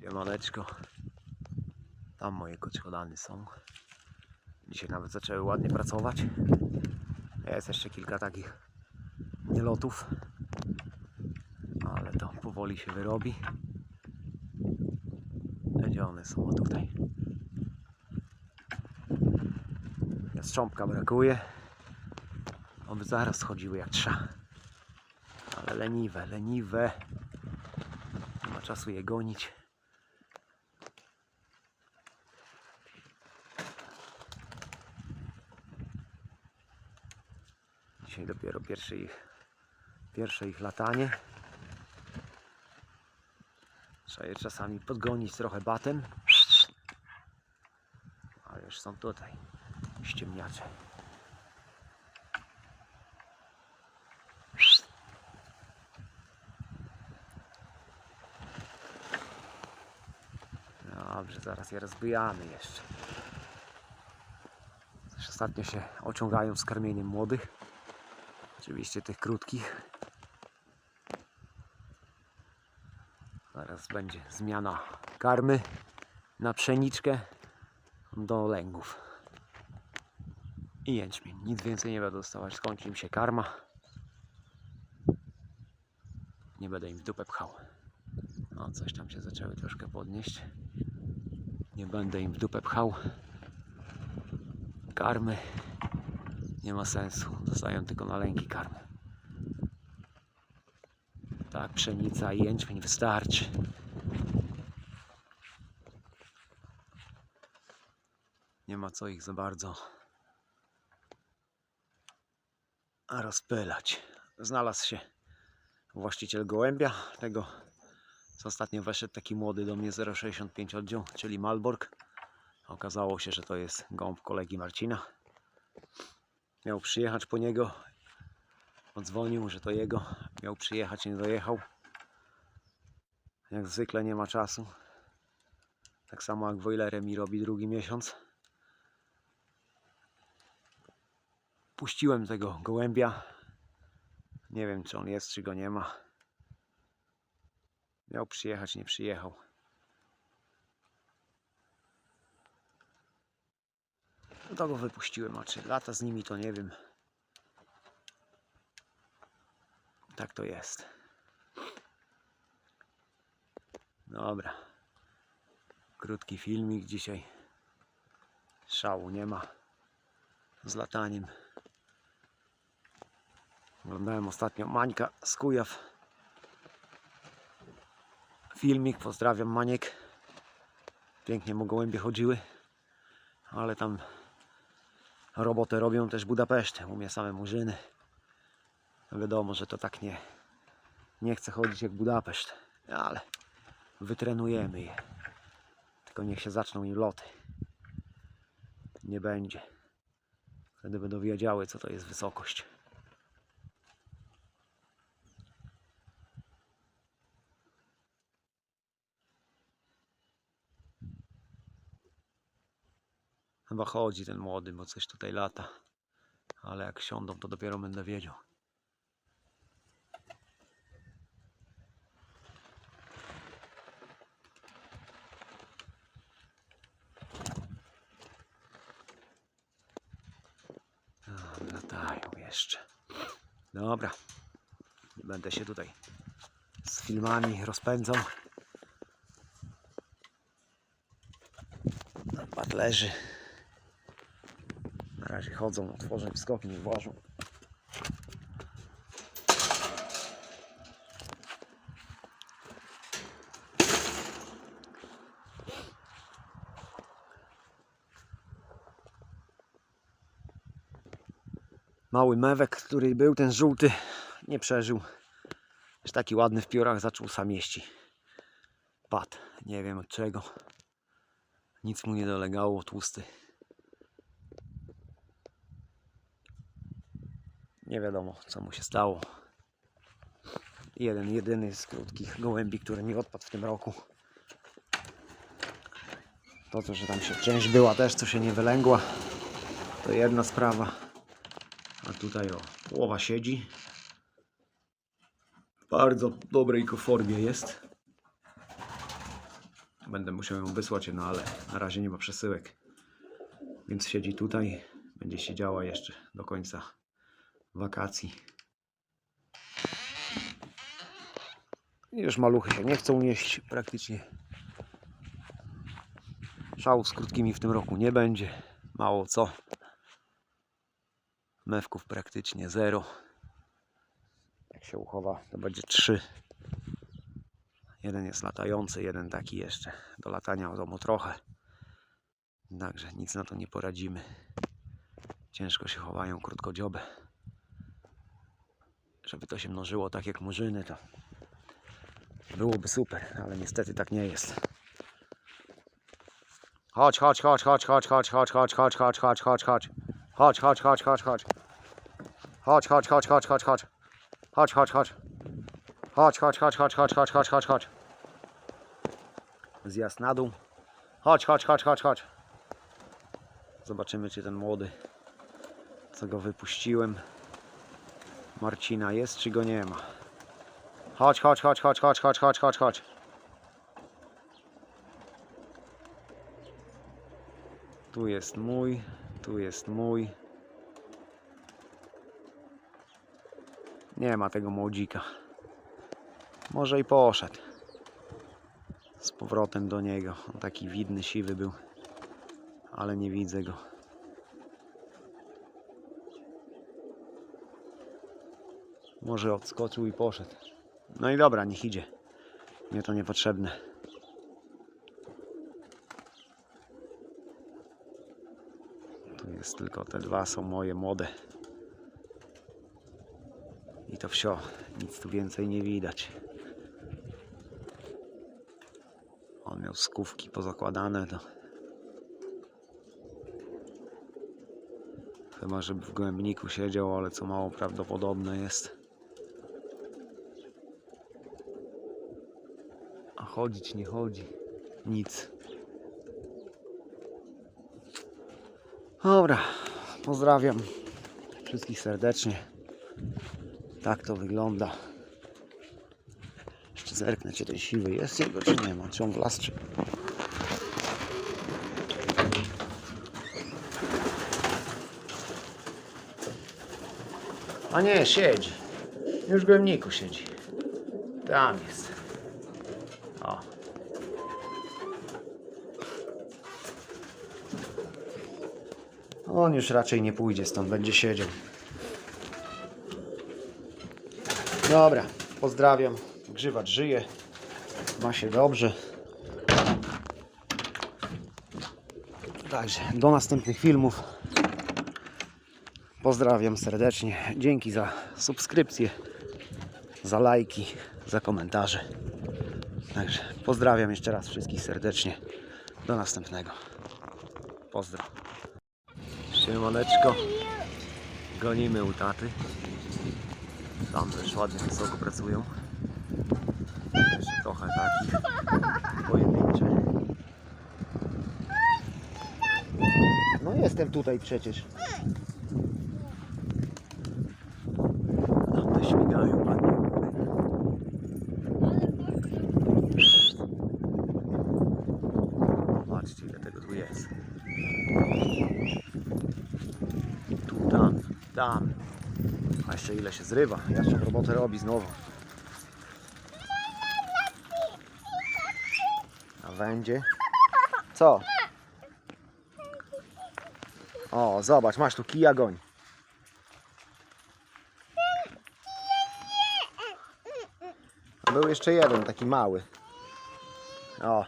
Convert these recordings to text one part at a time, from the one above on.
Siemaneczko. Tam moje koczkodany są. Dzisiaj nawet zaczęły ładnie pracować. Jest jeszcze kilka takich nielotów. Ale to powoli się wyrobi. Gdzie one są? O tutaj. Jastrząbka brakuje. Oby zaraz schodziły jak trzeba. Ale leniwe, leniwe. Nie ma czasu je gonić. Dzisiaj dopiero pierwsze ich, pierwsze ich latanie. Trzeba je czasami podgonić trochę batem. Ale już są tutaj ściemniacze. Dobrze, zaraz je rozbijamy jeszcze. Ostatnio się ociągają z karmieniem młodych. Oczywiście tych krótkich. Zaraz będzie zmiana karmy na pszeniczkę do lęgów. I jęczmień. Nic więcej nie będę dostawać. Skończy im się karma. Nie będę im w dupę pchał. O, coś tam się zaczęły troszkę podnieść. Nie będę im w dupę pchał. Karmy. Nie ma sensu. Dostają tylko na lęki karmy. Tak, pszenica i jęczmień wystarczy. Nie ma co ich za bardzo rozpylać. Znalazł się właściciel gołębia, tego co ostatnio weszedł taki młody do mnie 0,65 oddział, czyli Malbork. Okazało się, że to jest gołąb kolegi Marcina. Miał przyjechać po niego. Odzwonił, że to jego. Miał przyjechać, nie dojechał. Jak zwykle nie ma czasu. Tak samo jak Wojlerem mi robi drugi miesiąc. Puściłem tego gołębia. Nie wiem, czy on jest, czy go nie ma. Miał przyjechać, nie przyjechał. To go wypuściłem, a czy lata z nimi to nie wiem. Tak to jest. Dobra. Krótki filmik dzisiaj. Szału nie ma. Z lataniem. Oglądałem ostatnio Mańka z Kujaw. Filmik, pozdrawiam Maniek. Pięknie mu gołębie chodziły. Ale tam robotę robią też Budapeszty. U mnie same murzyny. No Wiadomo, że to tak nie, nie chce chodzić jak Budapeszt. Ale wytrenujemy je. Tylko niech się zaczną im loty. Nie będzie. Wtedy będą wiedziały, co to jest wysokość. Chyba chodzi ten młody, bo coś tutaj lata. Ale jak siądą, to dopiero będę wiedział. Latają jeszcze. Dobra. Nie będę się tutaj z filmami rozpędzał. Napad leży. Razie chodzą, otworzę skok, nie włażą. Mały mewek, który był ten żółty, nie przeżył. Już taki ładny w piórach zaczął samieści. Padł, nie wiem od czego. Nic mu nie dolegało, tłusty. Nie wiadomo, co mu się stało. Jeden, jedyny z krótkich gołębi, który mi odpadł w tym roku. To, to, że tam się część była też, co się nie wylęgła, to jedna sprawa. A tutaj o, połowa siedzi. Bardzo dobrej formie jest. Będę musiał ją wysłać, no ale na razie nie ma przesyłek. Więc siedzi tutaj. Będzie siedziała jeszcze do końca wakacji. I Już maluchy się nie chcą nieść praktycznie. Szału z krótkimi w tym roku nie będzie. Mało co. Mewków praktycznie zero. Jak się uchowa, to będzie trzy. Jeden jest latający, jeden taki jeszcze. Do latania wiadomo trochę. Także nic na to nie poradzimy. Ciężko się chowają krótkodziobe. Żeby to się mnożyło tak jak murzyny, to byłoby super, ale niestety tak nie jest. Chodź, chodź, chodź, chodź, chodź, chodź, chodź, chodź, chodź, chodź, chodź, chodź, chodź. Chodź, chodź, chodź, chodź, chodź. Chodź, chodź, chodź, chodź, chodź, chodź. Chodź, chodź, chodź. Chodź, chodź, chodź, chodź, chodź, chodź, chodź, chodź, chodź. Zjazd na dół. Chodź, chodź, chodź, chodź, chodź. Zobaczymy, czy ten młody, co go wypuściłem, Marcina jest, czy go nie ma. Chodź, chodź, chodź, chodź, chodź, chodź, chodź, chodź, chodź. Tu jest mój, tu jest mój. Nie ma tego młodzika. Może i poszedł. Z powrotem do niego. On taki widny, siwy był. Ale nie widzę go. Może odskoczył i poszedł. No i dobra, niech idzie. Mnie to niepotrzebne. Tu jest tylko te dwa, są moje młode. I to wsio. Nic tu więcej nie widać. On miał skówki pozakładane, to chyba żeby w głębniku siedział, ale co mało prawdopodobne jest. Chodzić nie chodzi. Nic. Dobra, pozdrawiam wszystkich serdecznie. Tak to wygląda. Jeszcze zerknę, czy ten siwy jest jego, czy nie ma. Czy on wlazł, czy... A nie, siedzi. Już w siedzi. Tam jest. On już raczej nie pójdzie stąd, będzie siedział. Dobra, pozdrawiam. Grzywacz żyje. Ma się dobrze. Także do następnych filmów. Pozdrawiam serdecznie. Dzięki za subskrypcję, za lajki, za komentarze. Także pozdrawiam jeszcze raz wszystkich serdecznie. Do następnego. Pozdro. Siemaneczko. Gonimy u taty. Tam też ładnie wysoko pracują. Jeszcze trochę takich pojedyncze. No jestem tutaj przecież. Tam te śmigają ładnie. Patrzcie ile tego tu jest. Tu, tam. A jeszcze ile się zrywa. Jeszcze robotę robi znowu. A wędzie? Co? O, zobacz, masz tu kija Był jeszcze jeden, taki mały. O,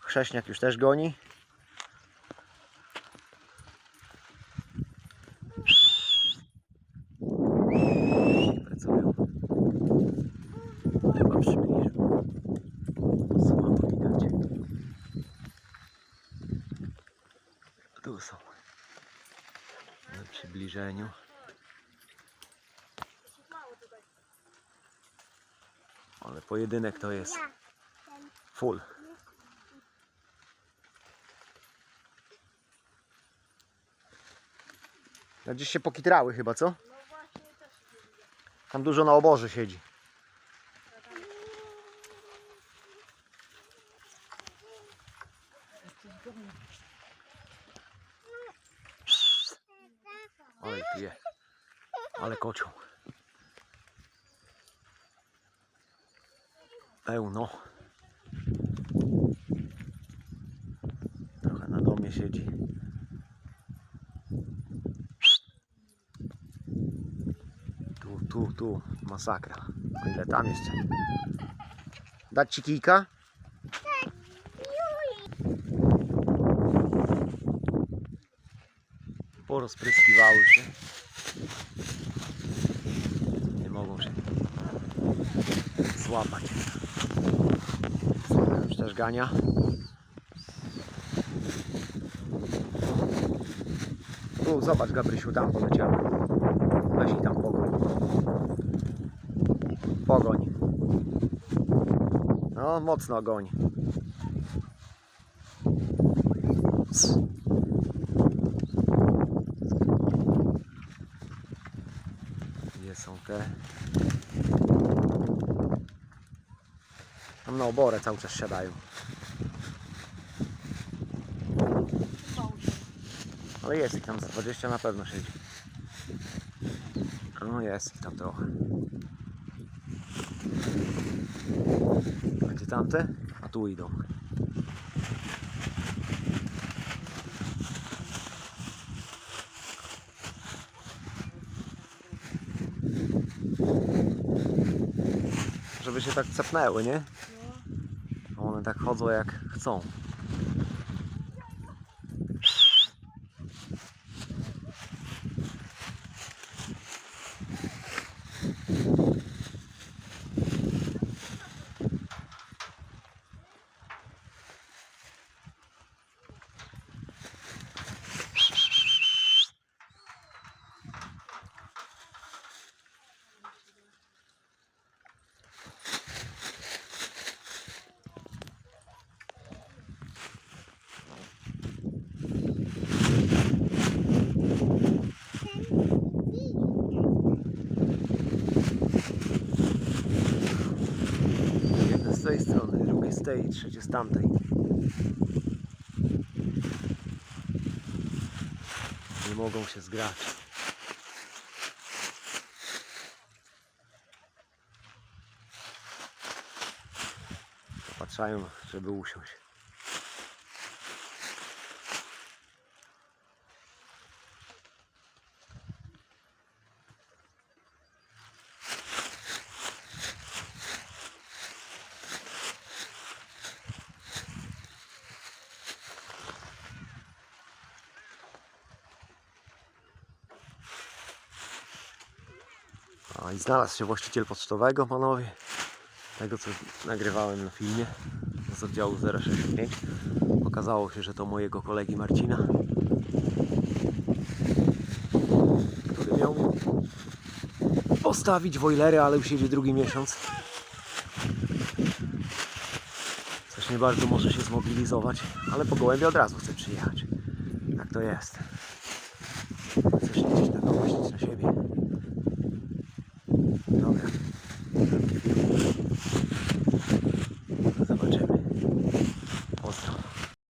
chrześniak już też goni. pracują. Chyba przybliżę. Słabo widać. Tu są. Na przybliżeniu. Ale pojedynek to jest full. Gdzieś się pokitrały chyba, co? Tam dużo na oborze siedzi. Ale pije. Ale kocioł. Pełno. Trochę na domie siedzi. Tu, tu. Masakra. O ile tam jeszcze? Dać ci kijka? Porozpryskiwały się. Nie mogą się złapać. Już też gania. Tu, zobacz Gabrysiu, tam poleciała. Weź i tam pogoń. Pogoń. No, mocno goń. Są te? Tam na oborę cały czas siadają. Ale jest ich tam z 20 na pewno siedzi. No jest ich tam trochę. A gdzie tamte? A tu idą. Żeby się tak cepnęły, nie? A One tak chodzą jak chcą. Jedne z tej tej, trzecie z tamtej. Nie mogą się zgrać. Patrzają, żeby usiąść. I znalazł się właściciel pocztowego, panowie. Tego, co nagrywałem na filmie z oddziału 065. Okazało się, że to mojego kolegi Marcina, który miał postawić wojlery, ale już jedzie drugi miesiąc. Coś nie bardzo może się zmobilizować, ale po gołębie od razu chce przyjechać. Tak to jest.